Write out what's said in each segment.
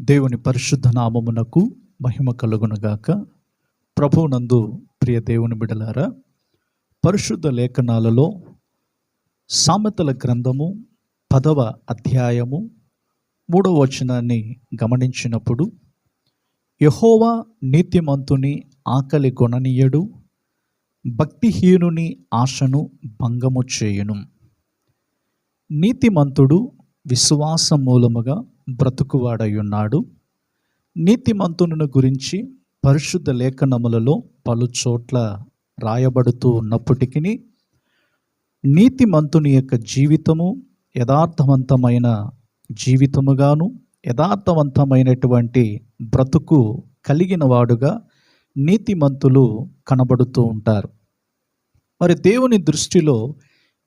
దేవుని పరిశుద్ధ నామమునకు మహిమ కలుగునుగాక. ప్రభువునందు ప్రియ దేవుని బిడలారా పరిశుద్ధ లేఖనాలలో సామెతల గ్రంథము పదవ అధ్యాయము మూడవ వచనాన్ని గమనించినప్పుడు యహోవా నీతిమంతుని ఆకలి గొననీయడు భక్తిహీనుని ఆశను భంగము చేయును. నీతిమంతుడు విశ్వాస మూలముగా బ్రతుకువాడై ఉన్నాడు నీతిమంతుని గురించి పరిశుద్ధ లేఖనములలో పలు చోట్ల రాయబడుతూ ఉన్నప్పటికీ నీతిమంతుని యొక్క జీవితము యథార్థవంతమైన జీవితముగాను యథార్థవంతమైనటువంటి బ్రతుకు కలిగిన వాడుగా నీతిమంతులు కనబడుతూ ఉంటారు. మరి దేవుని దృష్టిలో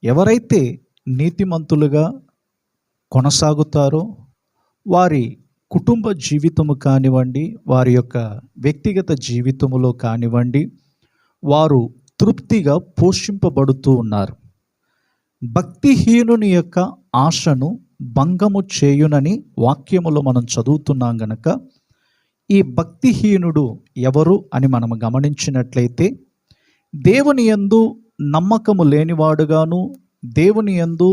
ఎవరైతే నీతిమంతులుగా కొనసాగుతారో వారి కుటుంబ జీవితము కానివ్వండి వారి యొక్క వ్యక్తిగత జీవితములో కానివ్వండి వారు తృప్తిగా పోషింపబడుతూ ఉన్నారు. భక్తిహీనుని యొక్క ఆశను భంగము చేయునని వాక్యములో మనం చదువుతున్నాం గనక ఈ భక్తిహీనుడు ఎవరు అని మనం గమనించినట్లయితే దేవుని యందు నమ్మకము లేనివాడుగాను దేవుని యందు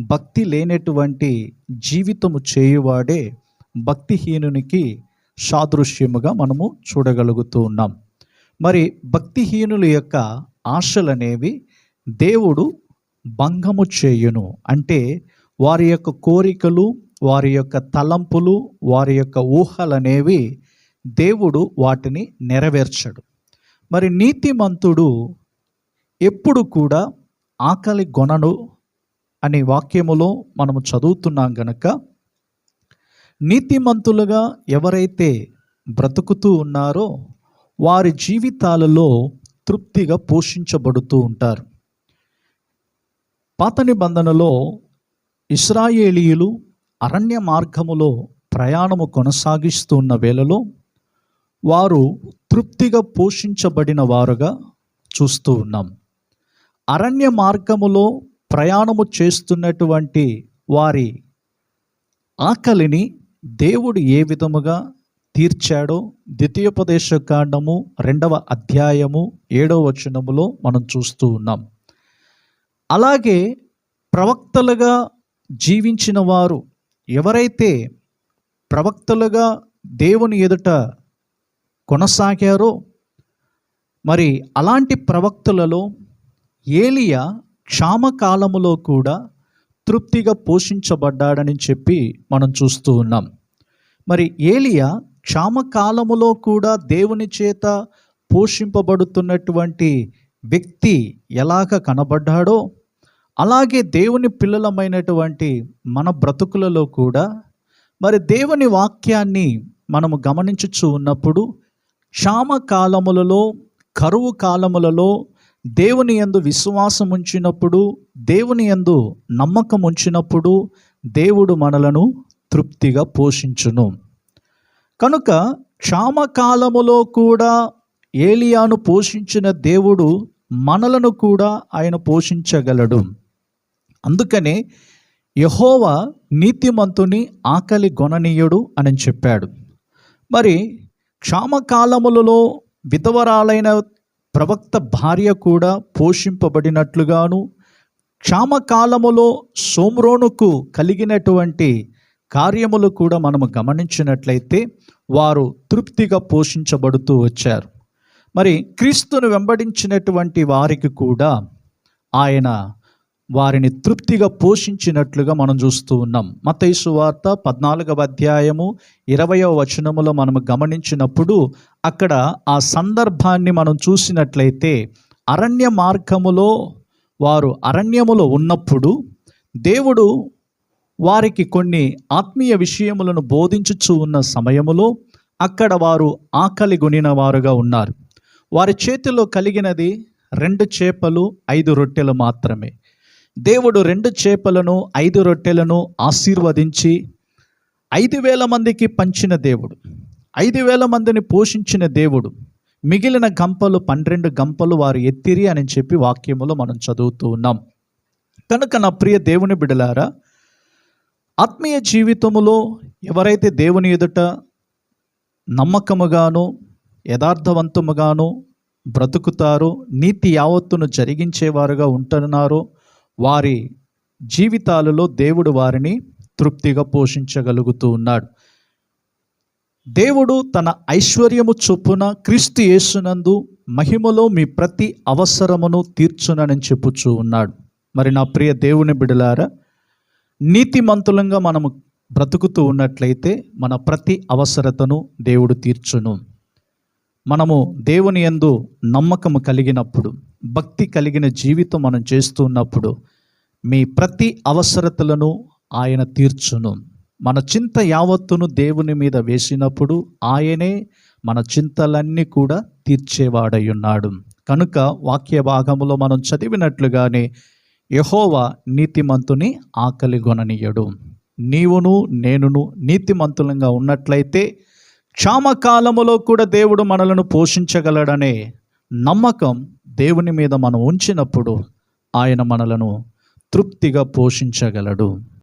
భక్తి లేనటువంటి జీవితము చేయువాడే భక్తిహీనునికి సాదృశ్యముగా మనము చూడగలుగుతూ ఉన్నాం. మరి భక్తిహీనుల యొక్క ఆశలనేవి దేవుడు భంగము చేయును. అంటే వారి యొక్క కోరికలు వారి యొక్క తలంపులు వారి యొక్క ఊహలనేవి దేవుడు వాటిని నెరవేర్చడు. మరి నీతిమంతుడు ఎప్పుడు కూడా ఆకలి గొనను అనే వాక్యములో మనము చదువుతున్నాం గనక నీతిమంతులుగా ఎవరైతే బ్రతుకుతూ ఉన్నారో వారి జీవితాలలో తృప్తిగా పోషించబడుతూ ఉంటారు. పాత నిబంధనలో ఇస్రాయేలీయులు అరణ్య మార్గములో ప్రయాణము కొనసాగిస్తున్న వేళలో వారు తృప్తిగా పోషించబడిన వారుగా చూస్తూ ఉన్నాం. అరణ్య మార్గములో ప్రయాణము చేస్తున్నటువంటి వారి ఆకలిని దేవుడు ఏ విధముగా తీర్చాడో ద్వితీయోపదేశ కాండము రెండవ అధ్యాయము ఏడవ వచనములో మనం చూస్తూ ఉన్నాం. అలాగే ప్రవక్తలుగా జీవించిన వారు ఎవరైతే ప్రవక్తలుగా దేవుని ఎదుట కొనసాగారో మరి అలాంటి ప్రవక్తలలో ఏలియా క్షామకాలములో కూడా తృప్తిగా పోషించబడ్డాడని చెప్పి మనం చూస్తూ ఉన్నాం. మరి ఏలియా క్షామకాలములో కూడా దేవుని చేత పోషింపబడుతున్నటువంటి వ్యక్తి ఎలాగ కనబడ్డాడో అలాగే దేవుని పిల్లలమైనటువంటి మన బ్రతుకులలో కూడా మరి దేవుని వాక్యాన్ని మనము గమనించుచు ఉన్నప్పుడు క్షామ కాలములలో కరువు కాలములలో దేవుని యందు విశ్వాసం ఉంచినప్పుడు దేవుని యందు నమ్మకం ఉంచినప్పుడు దేవుడు మనలను తృప్తిగా పోషించును. కనుక క్షామకాలములో కూడా ఏలియాను పోషించిన దేవుడు మనలను కూడా ఆయన పోషించగలడు. అందుకనే యహోవా నీతిమంతుని ఆకలి గొననీయుడు అని చెప్పాడు. మరి క్షామకాలములలో విధవరాలైన ప్రవక్త భార్య కూడా పోషింపబడినట్లుగాను క్షామకాలములో సోమ్రోనుకు కలిగినటువంటి కార్యములు కూడా మనము గమనించినట్లయితే వారు తృప్తిగా పోషించబడుతూ వచ్చారు. మరి క్రీస్తును వెంబడించినటువంటి వారికి కూడా ఆయన వారిని తృప్తిగా పోషించినట్లుగా మనం చూస్తూ ఉన్నాం. మతైసు వార్త పద్నాలుగవ అధ్యాయము ఇరవయవ వచనములో మనం గమనించినప్పుడు అక్కడ ఆ సందర్భాన్ని మనం చూసినట్లయితే అరణ్య మార్గములో వారు అరణ్యములో ఉన్నప్పుడు దేవుడు వారికి కొన్ని ఆత్మీయ విషయములను బోధించుచు ఉన్న సమయములో అక్కడ వారు ఆకలి గునిన వారుగా ఉన్నారు. వారి చేతిలో కలిగినది రెండు చేపలు ఐదు రొట్టెలు మాత్రమే. దేవుడు రెండు చేపలను ఐదు రొట్టెలను ఆశీర్వదించి ఐదు వేల మందికి పంచిన దేవుడు. ఐదు వేల మందిని పోషించిన దేవుడు. మిగిలిన గంపలు పన్నెండు గంపలు వారు ఎత్తిరి అని చెప్పి వాక్యములో మనం చదువుతూ ఉన్నాం. కనుక నా ప్రియ దేవుని బిడలారా ఆత్మీయ జీవితములో ఎవరైతే దేవుని ఎదుట నమ్మకముగాను యథార్థవంతముగాను బ్రతుకుతారో నీతి యావత్తును జరిగించేవారుగా ఉంటున్నారో వారి జీవితాలలో దేవుడు వారిని తృప్తిగా పోషించగలుగుతూ ఉన్నాడు. దేవుడు తన ఐశ్వర్యము చొప్పున క్రీస్తు యేసునందు మహిమలో మీ ప్రతి అవసరమును తీర్చునని చెప్పుచూ ఉన్నాడు. మరి నా ప్రియ దేవుని బిడలారా నీతిమంతులంగా మనము బ్రతుకుతూ ఉన్నట్లయితే మన ప్రతి అవసరతను దేవుడు తీర్చును. మనము దేవుని యందు నమ్మకము కలిగినప్పుడు భక్తి కలిగిన జీవితం మనం చేస్తున్నప్పుడు మీ ప్రతి అవసరతలను ఆయన తీర్చును. మన చింత యావత్తును దేవుని మీద వేసినప్పుడు ఆయనే మన చింతలన్నీ కూడా తీర్చేవాడై ఉన్నాడు కనుక వాక్య భాగములో మనం చదివినట్లుగానే యహోవా నీతిమంతుని ఆకలి గొననీయడు. నీవును నేనును నీతిమంతులంగా ఉన్నట్లయితే క్షామకాలములో కూడా దేవుడు మనలను పోషించగలడనే నమ్మకం దేవుని మీద మనం ఉంచినప్పుడు ఆయన మనలను తృప్తిగా పోషించగలడు.